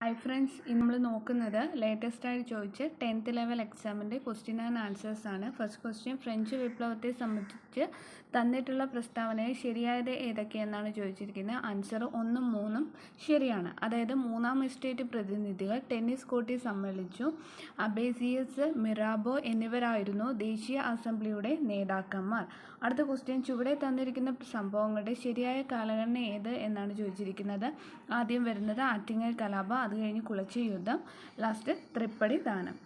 Hi friends ഇന്ന് നമ്മൾ നോക്കുന്നത് ലേറ്റസ്റ്റ് ആയിട്ട് ചോദിച്ച് ടെൻത്ത് ലെവൽ എക്സാമിന്റെ ക്വസ്റ്റ്യൻ ആൻഡ് ആൻസേഴ്സ് ആണ്. ഫസ്റ്റ് ക്വസ്റ്റ്യൻ ഫ്രഞ്ച് വിപ്ലവത്തെ സംബന്ധിച്ച് തന്നിട്ടുള്ള പ്രസ്താവനയിൽ ശരിയായത് ഏതൊക്കെയെന്നാണ് ചോദിച്ചിരിക്കുന്നത്? ആൻസർ ഒന്നും മൂന്നും ശരിയാണ്. അതായത് മൂന്നാം എസ്റ്റേറ്റ് പ്രതിനിധികൾ ടെന്നീസ് കോർട്ടിൽ സമ്മേളിച്ചു. അബേസിയസ് മിറാബോ എന്നിവരായിരുന്നു ദേശീയ അസംബ്ലിയുടെ നേതാക്കന്മാർ. അടുത്ത ക്വസ്റ്റ്യൻ ചുവടെ തന്നിരിക്കുന്ന സംഭവങ്ങളുടെ ശരിയായ കാലഘടന ഏത് എന്നാണ് ചോദിച്ചിരിക്കുന്നത്? ആദ്യം വരുന്നത് ആറ്റിങ്ങൽ കലാപം അത് കഴിഞ്ഞ് കുളച്ച യുദ്ധം ലാസ്റ്റ് തൃപ്പടി ദാനം.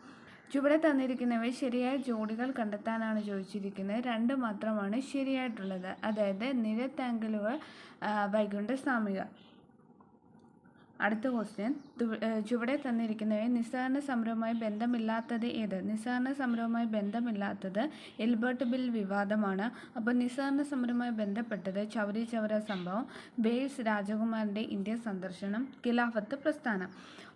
ചുവടെ തന്നിരിക്കുന്നവ ശരിയായ ജോഡികൾ കണ്ടെത്താനാണ് ചോദിച്ചിരിക്കുന്നത്. രണ്ട് മാത്രമാണ് ശരിയായിട്ടുള്ളത്. അതായത് നിരത്താങ്കിളുകൾ വൈകുണ്ഠസ്വാമികൾ അടുത്ത ക്വസ്റ്റ്യൻ ചുവടെ തന്നിരിക്കുന്നവയെ നിസ്സാരണ സമരവുമായി ബന്ധമില്ലാത്തത് ഏത്? നിസ്സാരണ സമരവുമായി ബന്ധമില്ലാത്തത് എൽബർട്ട് ബിൽ വിവാദമാണ്. അപ്പോൾ നിസ്സാരണ സമരവുമായി ബന്ധപ്പെട്ടത് ചൗരി ചൗര സംഭവം വെയിൽസ് രാജകുമാരന്റെ ഇന്ത്യ സന്ദർശനം ഖിലാഫത്ത് പ്രസ്ഥാനം.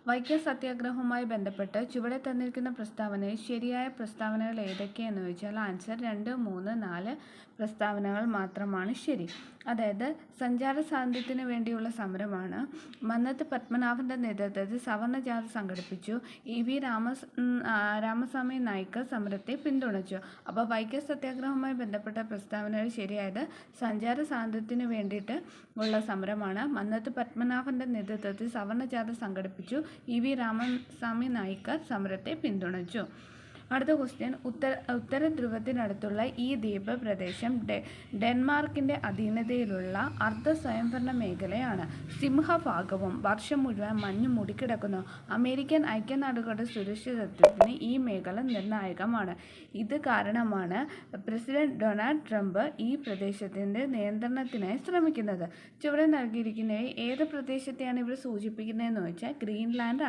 വൈക്കം സത്യാഗ്രഹവുമായി ബന്ധപ്പെട്ട് ചുവടെ തന്നിരിക്കുന്ന പ്രസ്താവനയിൽ ശരിയായ പ്രസ്താവനകൾ ഏതൊക്കെയെന്ന് ചോദിച്ചാൽ ആൻസർ രണ്ട് മൂന്ന് നാല് പ്രസ്താവനകൾ മാത്രമാണ് ശരി. അതായത് സഞ്ചാര സ്വാതന്ത്ര്യത്തിന് വേണ്ടിയുള്ള സമരമാണ്. മന്നത്ത് പത്മനാഭന്റെ നേതൃത്വത്തിൽ സവർണജാഥ സംഘടിപ്പിച്ചു. ഇ വി രാമ രാമസ്വാമി നായിക്ക് സമരത്തെ പിന്തുണച്ചു. അപ്പോൾ വൈക്കം സത്യാഗ്രഹവുമായി ബന്ധപ്പെട്ട പ്രസ്താവനകൾ ശരിയായത് സഞ്ചാര സ്വാതന്ത്ര്യത്തിന് വേണ്ടിയിട്ട് ഉള്ള സമരമാണ്. മന്നത്ത് പത്മനാഭന്റെ നേതൃത്വത്തിൽ സവർണജാഥ സംഘടിപ്പിച്ചു. ഇ വി രാമസ്വാമി നായിക്കർ സമരത്തെ പിന്തുണച്ചു അടുത്ത ക്വസ്റ്റ്യൻ ഉത്തര ഉത്തര ധ്രുവത്തിനടുത്തുള്ള ഈ ദ്വീപ് പ്രദേശം ഡെ ഡെൻമാർക്കിന്റെ അധീനതയിലുള്ള അർദ്ധ സ്വയംഭരണ മേഖലയാണ്. സിംഹഭാഗവും വർഷം മുഴുവൻ മഞ്ഞ് മൂടിക്കിടക്കുന്നു. അമേരിക്കൻ ഐക്യനാടുകളുടെ സുരക്ഷിതത്വത്തിന് ഈ മേഖല നിർണായകമാണ്. ഇത് കാരണമാണ് പ്രസിഡന്റ് ഡൊണാൾഡ് ട്രംപ് ഈ പ്രദേശത്തിന്റെ നിയന്ത്രണത്തിനായി ശ്രമിക്കുന്നത്. ചുവടെ നൽകിയിരിക്കുന്ന ഏത് പ്രദേശത്തെയാണ് ഇവിടെ സൂചിപ്പിക്കുന്നതെന്ന് വെച്ചാൽ ഗ്രീൻലാൻഡ്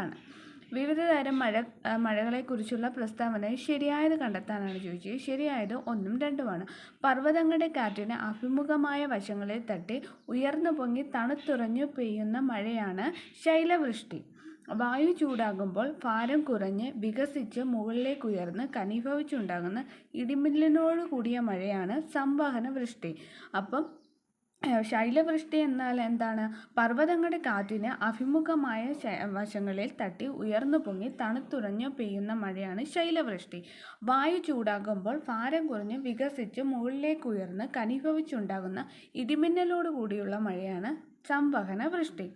ആണ് വിവിധ തരം മഴ മഴകളെക്കുറിച്ചുള്ള പ്രസ്താവന ശരിയായത് കണ്ടെത്താനാണ് ചോദിച്ചത്. ശരിയായത് ഒന്നും രണ്ടുമാണ്. പർവതങ്ങളുടെ കാറ്റിന് അഭിമുഖമായ വശങ്ങളിൽ തട്ടി ഉയർന്നു പൊങ്ങി തണുത്തുറഞ്ഞു പെയ്യുന്ന മഴയാണ് ശൈലവൃഷ്ടി. വായു ചൂടാകുമ്പോൾ ഭാരം കുറഞ്ഞ് വികസിച്ച് മുകളിലേക്ക് ഉയർന്ന് കനീഭവിച്ചുണ്ടാകുന്ന ഇടിമിന്നലോട് കൂടിയ മഴയാണ് സംവഹന വൃഷ്ടി അപ്പം ശൈലവൃഷ്ടി എന്നാൽ എന്താണ്? പർവതങ്ങളുടെ കാറ്റിന് അഭിമുഖമായ വശങ്ങളിൽ തട്ടി ഉയർന്നു പൊങ്ങി തണുത്തുറഞ്ഞു പെയ്യുന്ന മഴയാണ് ശൈലവൃഷ്ടി. വായു ചൂടാകുമ്പോൾ ഭാരം കുറഞ്ഞ് വികസിച്ച് മുകളിലേക്ക് ഉയർന്ന് കനിഭവിച്ചുണ്ടാകുന്ന ഇടിമിന്നലോട് കൂടിയുള്ള മഴയാണ് സംവഹന വൃഷ്ടി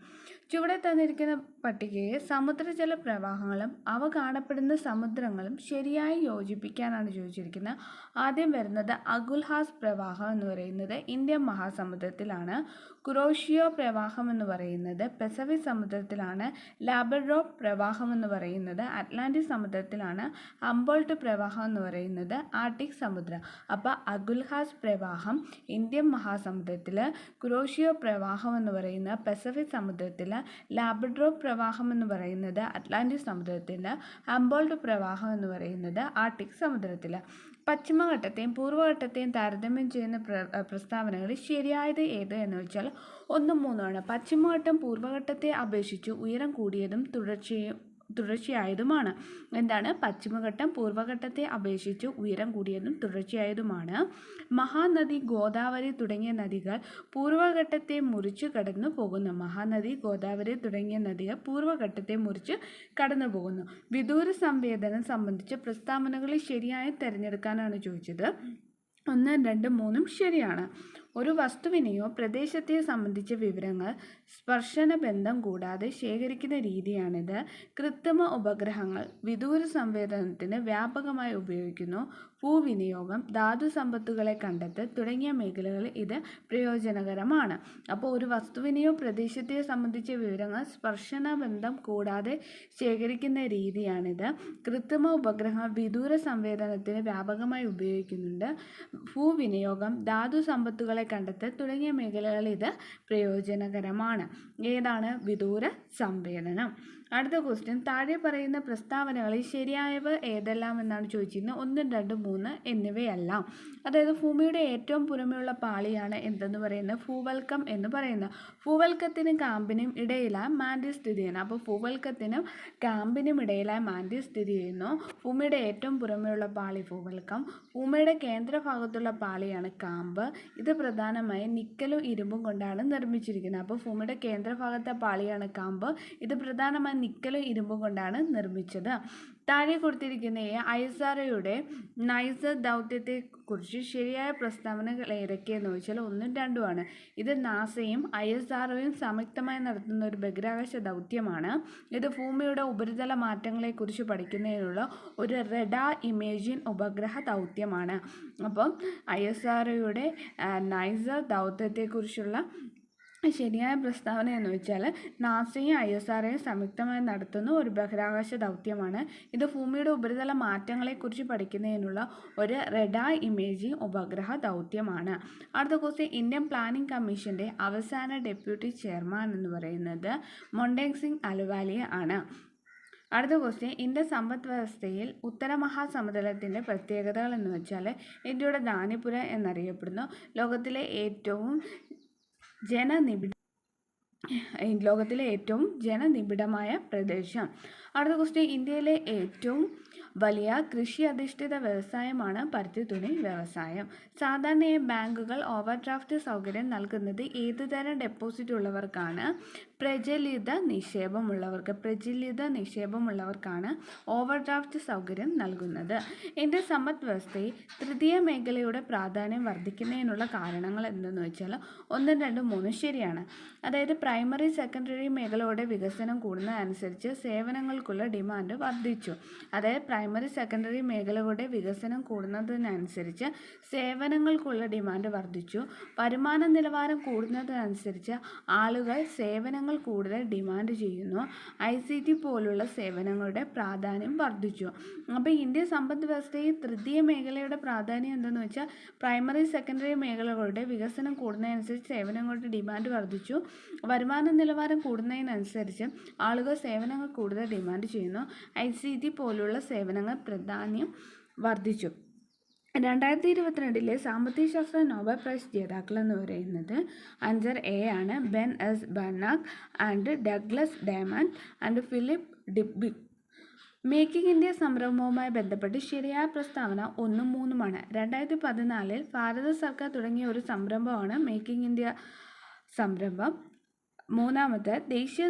ചുവടെ തന്നിരിക്കുന്ന പട്ടികയെ സമുദ്രജല പ്രവാഹങ്ങളും അവ കാണപ്പെടുന്ന സമുദ്രങ്ങളും ശരിയായി യോജിപ്പിക്കാനാണ് ചോദിച്ചിരിക്കുന്നത്. ആദ്യം വരുന്നത് അഗുൽഹാസ് പ്രവാഹം എന്ന് പറയുന്നത് ഇന്ത്യൻ മഹാസമുദ്രത്തിലാണ്. കുറോഷിയോ പ്രവാഹം എന്ന് പറയുന്നത് പെസഫിക് സമുദ്രത്തിലാണ്. ലാബഡ്രോ പ്രവാഹം എന്ന് പറയുന്നത് അറ്റ്ലാന്റിക് സമുദ്രത്തിലാണ്. അംബോൾട്ട് പ്രവാഹം എന്ന് പറയുന്നത് ആർട്ടിക് സമുദ്രം. അപ്പോൾ അഗുൽഹാസ് പ്രവാഹം ഇന്ത്യൻ മഹാസമുദ്രത്തിൽ കുറോഷിയോ പ്രവാഹം എന്ന് പറയുന്ന പെസഫിക് സമുദ്രത്തിൽ ലാബഡ്രോ പ്രവാഹം എന്ന് പറയുന്നത് അറ്റ്ലാന്റിക് സമുദ്രത്തിൽ അംബോൾഡ് പ്രവാഹം എന്ന് പറയുന്നത് ആർട്ടിക് സമുദ്രത്തിൽ പശ്ചിമഘട്ടത്തെയും പൂർവഘട്ടത്തെയും താരതമ്യം ചെയ്യുന്ന പ്ര പ്രസ്താവനകൾ ശരിയായത് ഏത് എന്ന് വെച്ചാൽ ഒന്നും മൂന്നുമാണ് പശ്ചിമഘട്ടം പൂർവഘട്ടത്തെ അപേക്ഷിച്ച് ഉയരം കൂടിയതും തുടർച്ചയും തുടർച്ചയായതുമാണ്. എന്താണ്? പശ്ചിമഘട്ടം പൂർവഘട്ടത്തെ അപേക്ഷിച്ച് ഉയരം കൂടിയതും തുടർച്ചയായതുമാണ്. മഹാനദി ഗോദാവരി തുടങ്ങിയ നദികൾ പൂർവഘട്ടത്തെ മുറിച്ച് കടന്നു പോകുന്നു. മഹാനദി ഗോദാവരി തുടങ്ങിയ നദികൾ പൂർവഘട്ടത്തെ മുറിച്ച് കടന്നു പോകുന്നു. വിദൂര സംവേദനം സംബന്ധിച്ച് പ്രസ്താവനകളിൽ ശരിയായി തിരഞ്ഞെടുക്കാനാണ് ചോദിച്ചത്. ഒന്ന് രണ്ടും മൂന്നും ശരിയാണ്. ഒരു വസ്തുവിനെയോ പ്രദേശത്തെയോ സംബന്ധിച്ച വിവരങ്ങൾ സ്പർശന ബന്ധം കൂടാതെ ശേഖരിക്കുന്ന രീതിയാണിത്. കൃത്രിമ ഉപഗ്രഹങ്ങൾ വിദൂര സംവേദനത്തിന് വ്യാപകമായി ഉപയോഗിക്കുന്നു. ഭൂവിനിയോഗം ധാതു സമ്പത്തുകളെ കണ്ടെത്തൽ തുടങ്ങിയ മേഖലകളിൽ ഇത് പ്രയോജനകരമാണ്. അപ്പോൾ ഒരു വസ്തുവിനെയോ പ്രദേശത്തെയോ സംബന്ധിച്ച വിവരങ്ങൾ സ്പർശന ബന്ധം കൂടാതെ ശേഖരിക്കുന്ന രീതിയാണിത്. കൃത്രിമ ഉപഗ്രഹങ്ങൾ വിദൂര സംവേദനത്തിന് വ്യാപകമായി ഉപയോഗിക്കുന്നുണ്ട്. ഭൂവിനിയോഗം ധാതു സമ്പത്തുകളെ വസ്തുക്കളെ കണ്ടെത്തൽ തുടങ്ങിയ മേഖലകളിൽ ഇത് പ്രയോജനകരമാണ്. ഏതാണ്? വിദൂര സംവേദനം. അടുത്ത ക്വസ്റ്റ്യൻ താഴെ പറയുന്ന പ്രസ്താവനകളിൽ ശരിയായവ ഏതെല്ലാം എന്നാണ് ചോദിച്ചിരുന്നത്? ഒന്ന് രണ്ട് മൂന്ന് എന്നിവയെല്ലാം. അതായത് ഭൂമിയുടെ ഏറ്റവും പുറമെയുള്ള പാളിയാണ് എന്തെന്ന് പറയുന്നത്? ഭൂവൽക്കം എന്ന് പറയുന്നത്. ഭൂവൽക്കത്തിനും കാമ്പിനും ഇടയിലായി മാൻഡി സ്ഥിതി ചെയ്യുന്നു അപ്പോൾ ഭൂവൽക്കത്തിനും കാമ്പിനും ഇടയിലായി മാൻഡി സ്ഥിതി ചെയ്യുന്നു. ഭൂമിയുടെ ഏറ്റവും പുറമെയുള്ള പാളി ഭൂവൽക്കം. ഭൂമിയുടെ കേന്ദ്രഭാഗത്തുള്ള പാളിയാണ് കാമ്പ്. ഇത് പ്രധാനമായും നിക്കലും ഇരുമ്പും കൊണ്ടാണ് നിർമ്മിച്ചിരിക്കുന്നത്. അപ്പോൾ ഭൂമിയുടെ കേന്ദ്രഭാഗത്തെ പാളിയാണ് കാമ്പ്. ഇത് പ്രധാനമായും നിക്കലും ഇരുമ്പും കൊണ്ടാണ് നിർമ്മിച്ചത്. താഴെ കൊടുത്തിരിക്കുന്ന ഐ എസ് ആർ ഒയുടെ ദൗത്യത്തെക്കുറിച്ച് ശരിയായ പ്രസ്താവനകൾ ഏതൊക്കെയെന്ന് ചോദിച്ചാൽ ഒന്നും രണ്ടുമാണ് ഇത് നാസയും ഐ എസ് ആർ ഒയും സംയുക്തമായി നടത്തുന്ന ഒരു ബഹിരാകാശ ദൗത്യമാണ്. ഇത് ഭൂമിയുടെ ഉപരിതല മാറ്റങ്ങളെക്കുറിച്ച് പഠിക്കുന്നതിനുള്ള ഒരു റെഡാ ഇമേജിൻ ഉപഗ്രഹ ദൗത്യമാണ്. അപ്പം ഐ എസ് ആർ ഒയുടെ നൈസർ ദൗത്യത്തെക്കുറിച്ചുള്ള ശരിയായ പ്രസ്താവന എന്ന് വെച്ചാൽ നാസയും ഐ എസ് ആർഒയും സംയുക്തമായി നടത്തുന്ന ഒരു ബഹിരാകാശ ദൗത്യമാണ്. ഇത് ഭൂമിയുടെ ഉപരിതല മാറ്റങ്ങളെക്കുറിച്ച് പഠിക്കുന്നതിനുള്ള ഒരു റെഡാ ഇമേജിംഗ് ഉപഗ്രഹ ദൗത്യമാണ്. അടുത്ത ക്വസ്റ്റ്യൻ ഇന്ത്യൻ പ്ലാനിംഗ് കമ്മീഷന്റെ അവസാന ഡെപ്യൂട്ടി ചെയർമാൻ എന്ന് പറയുന്നത് മൊണ്ടേങ് സിംഗ് അലുവാലിയ ആണ്. അടുത്ത ക്വസ്റ്റ്യൻ ഇന്ത്യൻ സമ്പദ് വ്യവസ്ഥയിൽ ഉത്തര മഹാസമതലത്തിന്റെ പ്രത്യേകതകൾ എന്ന് വെച്ചാൽ ഇന്ത്യയുടെ ദാനിപുര എന്നറിയപ്പെടുന്നു. ലോകത്തിലെ ഏറ്റവും ജനനിബിഡ ലോകത്തിലെ ഏറ്റവും ജനനിബിഡമായ പ്രദേശം. അടുത്ത ക്വസ്റ്റ്യൻ ഇന്ത്യയിലെ ഏറ്റവും വലിയ കൃഷി അധിഷ്ഠിത വ്യവസായമാണ് പരുത്തിത്തുണി വ്യവസായം. സാധാരണയായി ബാങ്കുകൾ ഓവർഡ്രാഫ്റ്റ് സൗകര്യം നൽകുന്നത് ഏതുതരം ഡെപ്പോസിറ്റ് ഉള്ളവർക്കാണ്? പ്രചലിത നിക്ഷേപമുള്ളവർക്ക് പ്രചലിത നിക്ഷേപമുള്ളവർക്കാണ് ഓവർഡ്രാഫ്റ്റ് സൗകര്യം നൽകുന്നത്. എന്റെ സമ്പദ് വ്യവസ്ഥയിൽ തൃതീയ മേഖലയുടെ പ്രാധാന്യം വർദ്ധിക്കുന്നതിനുള്ള കാരണങ്ങൾ എന്തെന്ന് വെച്ചാൽ ഒന്നും രണ്ടും മൂന്നും ശരിയാണ്. അതായത് പ്രൈമറി സെക്കൻഡറി മേഖലയുടെ വികസനം കൂടുന്നതനുസരിച്ച് സേവനങ്ങൾക്കുള്ള ഡിമാൻഡ് വർദ്ധിച്ചു. അതായത് പ്രൈമറി സെക്കൻഡറി മേഖലകളുടെ വികസനം കൂടുന്നതിനനുസരിച്ച് സേവനങ്ങൾക്കുള്ള ഡിമാൻഡ് വർദ്ധിച്ചു. വരുമാന നിലവാരം കൂടുന്നതിനനുസരിച്ച് ആളുകൾ സേവനങ്ങൾ കൂടുതൽ ഡിമാൻഡ് ചെയ്യുന്നു. ഐ സി ടി പോലുള്ള സേവനങ്ങളുടെ പ്രാധാന്യം വർദ്ധിച്ചു. അപ്പോൾ ഇന്ത്യ സമ്പദ് വ്യവസ്ഥയിൽ തൃതീയ മേഖലയുടെ പ്രാധാന്യം എന്തെന്ന് വെച്ചാൽ പ്രൈമറി സെക്കൻഡറി മേഖലകളുടെ വികസനം കൂടുന്നതിനനുസരിച്ച് സേവനങ്ങളുടെ ഡിമാൻഡ് വർദ്ധിച്ചു. വരുമാന നിലവാരം കൂടുന്നതിനനുസരിച്ച് ആളുകൾ സേവനങ്ങൾ കൂടുതൽ ഡിമാൻഡ് ചെയ്യുന്നു. ഐ സി ടി പോലുള്ള സേവനങ്ങൾ പ്രാധാന്യം വർദ്ധിച്ചു. രണ്ടായിരത്തി ഇരുപത്തിരണ്ടിലെ സാമ്പത്തിക ശാസ്ത്ര നോബൽ പ്രൈസ് ജേതാക്കൾ എന്ന് പറയുന്നത് അഞ്ചർ എ ആണ് Ben S Bernanke and Douglas Diamond and Philip Dybvig making India സംരംഭവുമായി ബന്ധപ്പെട്ട് ശരിയായ പ്രസ്താവന ഒന്നും മൂന്നുമാണ് രണ്ടായിരത്തി പതിനാലിൽ ഭാരത സർക്കാർ തുടങ്ങിയ ഒരു സംരംഭമാണ് മേക്കിംഗ് ഇന്ത്യ സംരംഭം. മൂന്നാമത്തെ ദേശീയ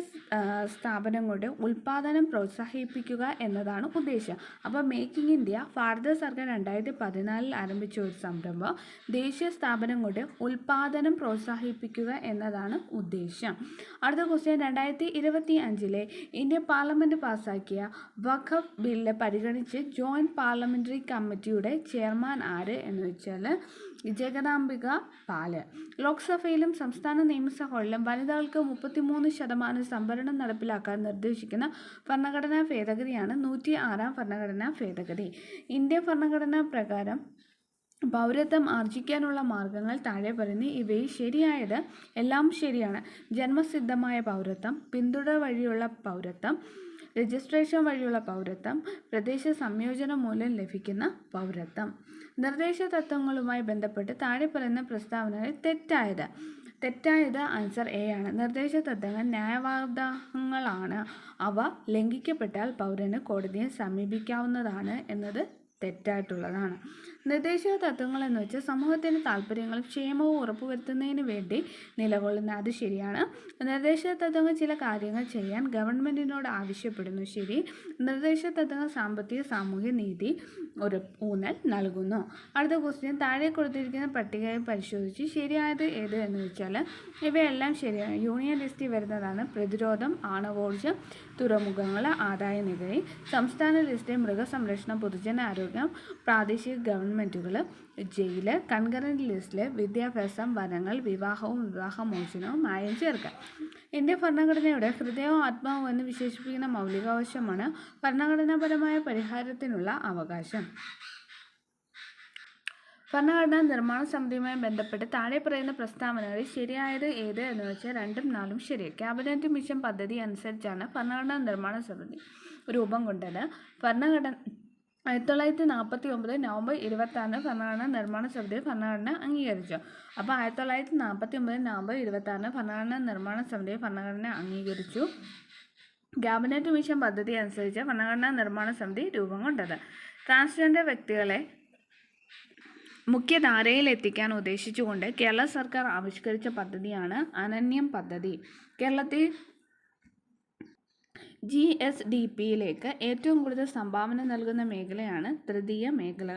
സ്ഥാപനങ്ങളുടെ ഉൽപ്പാദനം പ്രോത്സാഹിപ്പിക്കുക എന്നതാണ് ഉദ്ദേശം. അപ്പോൾ മേക്കിംഗ് ഇന്ത്യ ഭാരത സർക്കാർ രണ്ടായിരത്തി പതിനാലിൽ ആരംഭിച്ച ഒരു സംരംഭം. ദേശീയ സ്ഥാപനങ്ങളുടെ ഉൽപ്പാദനം പ്രോത്സാഹിപ്പിക്കുക എന്നതാണ് ഉദ്ദേശം. അടുത്ത ക്വസ്റ്റ്യൻ രണ്ടായിരത്തി ഇരുപത്തി അഞ്ചിലെ ഇന്ത്യ പാർലമെന്റ് പാസ്സാക്കിയ വഖഫ് ബില്ല് പരിഗണിച്ച് ജോയിന്റ് പാർലമെന്ററി കമ്മിറ്റിയുടെ ചെയർമാൻ ആര് എന്ന് വെച്ചാൽ ജഗദാംബിക പാൽ. ലോക്സഭയിലും സംസ്ഥാന നിയമസഭകളിലും വനിതകൾക്ക് മുപ്പത്തിമൂന്ന് ശതമാനം സംവരണം നടപ്പിലാക്കാൻ നിർദ്ദേശിക്കുന്ന ഭരണഘടനാ ഭേദഗതിയാണ് നൂറ്റി ആറാം ഭരണഘടനാ ഭേദഗതി. ഇന്ത്യൻ ഭരണഘടനാ പ്രകാരം പൗരത്വം ആർജിക്കാനുള്ള മാർഗങ്ങൾ താഴെ പറയുന്നു ഇവയിൽ ശരിയായത് എല്ലാം ശരിയാണ്. ജന്മസിദ്ധമായ പൗരത്വം പിന്തുടർ വഴിയുള്ള പൗരത്വം രജിസ്ട്രേഷൻ വഴിയുള്ള പൗരത്വം പ്രദേശ സംയോജനം മൂലം ലഭിക്കുന്ന പൗരത്വം. നിർദ്ദേശ തത്വങ്ങളുമായി ബന്ധപ്പെട്ട് താഴെ പറയുന്ന പ്രസ്താവനകൾ തെറ്റായത്. തെറ്റായത് ആൻസർ എ ആണ്. നിർദ്ദേശ തത്വങ്ങൾ ന്യായവാദങ്ങളാണ്. അവ ലംഘിക്കപ്പെട്ടാൽ പൗരന് കോടതിയെ സമീപിക്കാവുന്നതാണ് എന്നത് തെറ്റായിട്ടുള്ളതാണ്. നിർദ്ദേശക തത്വങ്ങൾ എന്ന് വെച്ചാൽ സമൂഹത്തിന്റെ താല്പര്യങ്ങളും ക്ഷേമവും ഉറപ്പുവരുത്തുന്നതിന് വേണ്ടി നിലകൊള്ളുന്ന അത് ശരിയാണ്. നിർദ്ദേശക തത്വങ്ങൾ ചില കാര്യങ്ങൾ ചെയ്യാൻ ഗവൺമെന്റിനോട് ആവശ്യപ്പെടുന്നു. ശരി. നിർദ്ദേശ തത്വങ്ങൾ സാമ്പത്തിക സാമൂഹ്യ നീതി ഒരു ഊന്നൽ നൽകുന്നു. അടുത്ത ക്വസ്റ്റ്യൻ താഴെ കൊടുത്തിരിക്കുന്ന പട്ടികയെ പരിശോധിച്ച് ശരിയായത് ഏത് എന്ന് വെച്ചാൽ ഇവയെല്ലാം ശരിയാണ്. യൂണിയൻ ലിസ്റ്റിൽ വരുന്നതാണ് പ്രതിരോധം ആണവോർജം തുറമുഖങ്ങൾ ആദായ നികുതി സംസ്ഥാന ലിസ്റ്റിൽ മൃഗസംരക്ഷണം പൊതുജനാരോഗ്യം പ്രാദേശിക ഗവൺമെന്റുകൾ ജയിൽ കൺകറന്റ് ലിസ്റ്റിൽ വിദ്യാഭ്യാസം വനങ്ങൾ വിവാഹവും വിവാഹമോചനവും ആയും ചേർക്കാം. ഇന്ത്യ ഭരണഘടനയുടെ ഹൃദയവും ആത്മാവും എന്ന് വിശേഷിപ്പിക്കുന്ന മൗലികാവശ്യമാണ് ഭരണഘടനാപരമായ പരിഹാരത്തിനുള്ള അവകാശം. ഭരണഘടനാ നിർമ്മാണ സമിതിയുമായി ബന്ധപ്പെട്ട് താഴെ പറയുന്ന പ്രസ്താവനകളിൽ ശരിയായത് ഏത് എന്ന് വെച്ചാൽ രണ്ടും നാലും ശരി ക്യാബിനറ്റ് മിഷൻ പദ്ധതി അനുസരിച്ചാണ് ഭരണഘടനാ നിർമ്മാണ സമിതി രൂപം കൊണ്ടത്. ഭരണഘടന ആയിരത്തി തൊള്ളായിരത്തി നാൽപ്പത്തി ഒമ്പത് നവംബർ ഇരുപത്താറിന് ഭരണഘടന നിർമ്മാണ സമിതി ഭരണഘടന അംഗീകരിച്ചു. അപ്പോൾ ആയിരത്തി തൊള്ളായിരത്തി നാൽപ്പത്തി ഒമ്പത് നവംബർ ഇരുപത്താറിന് ഭരണഘടന നിർമ്മാണ സമിതി ഭരണഘടന അംഗീകരിച്ചു. ക്യാബിനറ്റ് മിഷൻ പദ്ധതി അനുസരിച്ച് ഭരണഘടനാ നിർമ്മാണ സമിതി രൂപം കൊണ്ടത്. ട്രാൻസ്ജെൻഡർ വ്യക്തികളെ മുഖ്യധാരയിൽ എത്തിക്കാൻ ഉദ്ദേശിച്ചുകൊണ്ട് കേരള സർക്കാർ ആവിഷ്കരിച്ച പദ്ധതിയാണ് അനന്യം പദ്ധതി. കേരളത്തിൽ ജി എസ് ഡി പിയിലേക്ക് ഏറ്റവും കൂടുതൽ സംഭാവന നൽകുന്ന മേഖലയാണ് തൃതീയ മേഖല.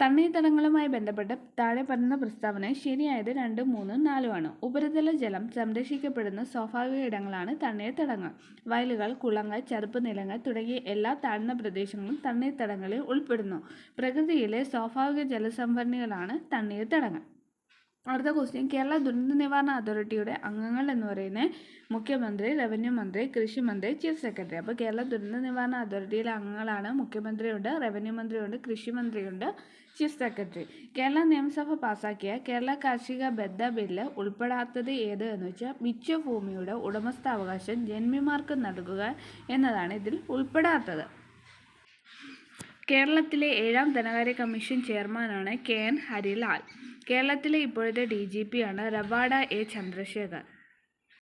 തണ്ണീർത്തടങ്ങളുമായി ബന്ധപ്പെട്ട് താഴെ പറയുന്ന പ്രസ്താവന ശരിയായത് രണ്ടും മൂന്നും നാലുമാണ് ഉപരിതല ജലം സംരക്ഷിക്കപ്പെടുന്ന സ്വാഭാവിക ഇടങ്ങളാണ് തണ്ണീർത്തടങ്ങൾ. വയലുകൾ കുളങ്ങൾ ചെറുപ്പ് നിലങ്ങൾ തുടങ്ങിയ എല്ലാ താഴ്ന്ന പ്രദേശങ്ങളും തണ്ണീർത്തടങ്ങളിൽ ഉൾപ്പെടുന്നു. പ്രകൃതിയിലെ സ്വാഭാവിക ജലസംഭരണികളാണ് തണ്ണീർത്തടങ്ങൾ. അടുത്ത ക്വസ്റ്റ്യൻ കേരള ദുരന്ത നിവാരണ അതോറിറ്റിയുടെ അംഗങ്ങൾ എന്ന് പറയുന്നത് മുഖ്യമന്ത്രി റവന്യൂ മന്ത്രി കൃഷി മന്ത്രി ചീഫ് സെക്രട്ടറി അപ്പോൾ കേരള ദുരന്ത നിവാരണ അതോറിറ്റിയിലെ അംഗങ്ങളാണ്. മുഖ്യമന്ത്രിയുണ്ട് റവന്യൂ മന്ത്രിയുണ്ട് കൃഷി മന്ത്രിയുണ്ട് ചീഫ് സെക്രട്ടറി കേരള നിയമസഭ പാസാക്കിയ കേരള കാർഷിക ബദ്ധ ബില്ല് ഉൾപ്പെടാത്തത് ഏത് എന്ന് വെച്ചാൽ മിച്ചഭൂമിയുടെ ഉടമസ്ഥാവകാശം ജന്മിമാർക്ക് നൽകുക എന്നതാണ് ഇതിൽ ഉൾപ്പെടാത്തത്. കേരളത്തിലെ ഏഴാം ധനകാര്യ കമ്മീഷൻ ചെയർമാനാണ് കെ എൻ ഹരിലാൽ. കേരളത്തിലെ ഇപ്പോഴത്തെ ഡി ജി പിയാണ് റവാഡ എ ചന്ദ്രശേഖർ.